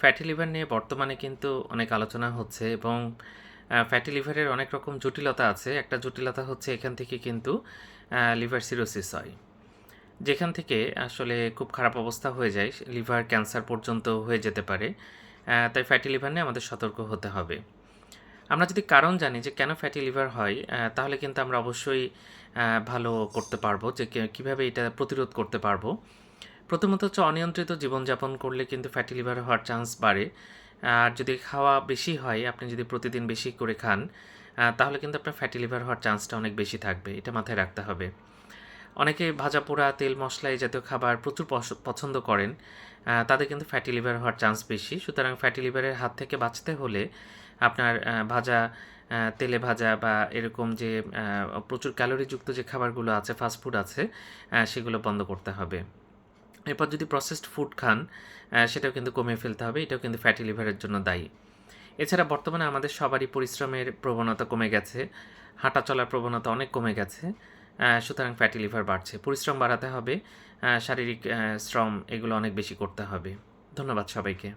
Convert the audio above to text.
Fatty liver নিয়ে বর্তমানে কিন্তু অনেক আলোচনা হচ্ছে এবং ফ্যাটি লিভারের অনেক রকম জটিলতা আছে। একটা জটিলতা হচ্ছে এখান থেকে কিন্তু লিভার সিরোসিস হয়। যেখান থেকে আসলে খুব খারাপ অবস্থা হয়ে যায় লিভার ক্যান্সার পর্যন্ত হয়ে যেতে পারে তাই ফ্যাটি লিভার নিয়ে আমাদের সতর্ক হতে হবে। আমরা যদি কারণ জানি যে কেন ফ্যাটি লিভার হয় তাহলে কিন্তু আমরা অবশ্যই ভালো করতে পারব যে কীভাবে এটা প্রতিরোধ করতে পারব। প্রথমত হচ্ছে অনিয়ন্ত্রিত জীবনযাপন করলে কিন্তু ফ্যাটি লিভার হওয়ার চান্স বাড়ে। আর যদি খাওয়া বেশি হয়, আপনি যদি প্রতিদিন বেশি করে খান তাহলে কিন্তু আপনার ফ্যাটি লিভার হওয়ার চান্সটা অনেক বেশি থাকবে। এটা মাথায় রাখতে হবে। অনেকে ভাজা পোড়া, তেল মশলা এই জাতীয় খাবার প্রচুর পছ- পছন্দ করেন তাদের কিন্তু ফ্যাটি লিভার হওয়ার চান্স বেশি। সুতরাং ফ্যাটি লিভারের হাত থেকে বাঁচতে হলে আপনার ভাজা তেলে ভাজা বা এরকম যে প্রচুর ক্যালোরিযুক্ত যে খাবারগুলো আছে ফাস্টফুড আছে সেগুলো বন্ধ করতে হবে। এরপর যদি প্রসেসড ফুড খান সেটাও কিন্তু কমিয়ে ফেলতে হবে, এটাও কিন্তু ফ্যাটি লিভারের জন্য দায়ী। এছাড়া বর্তমানে আমাদের সবারই পরিশ্রমের প্রবণতা কমে গেছে, হাঁটা চলার প্রবণতা অনেক কমে গেছে সুতরাং ফ্যাটি লিভার বাড়ছে। পরিশ্রম বাড়াতে হবে শারীরিক শ্রম এগুলো অনেক বেশি করতে হবে। ধন্যবাদ সবাইকে।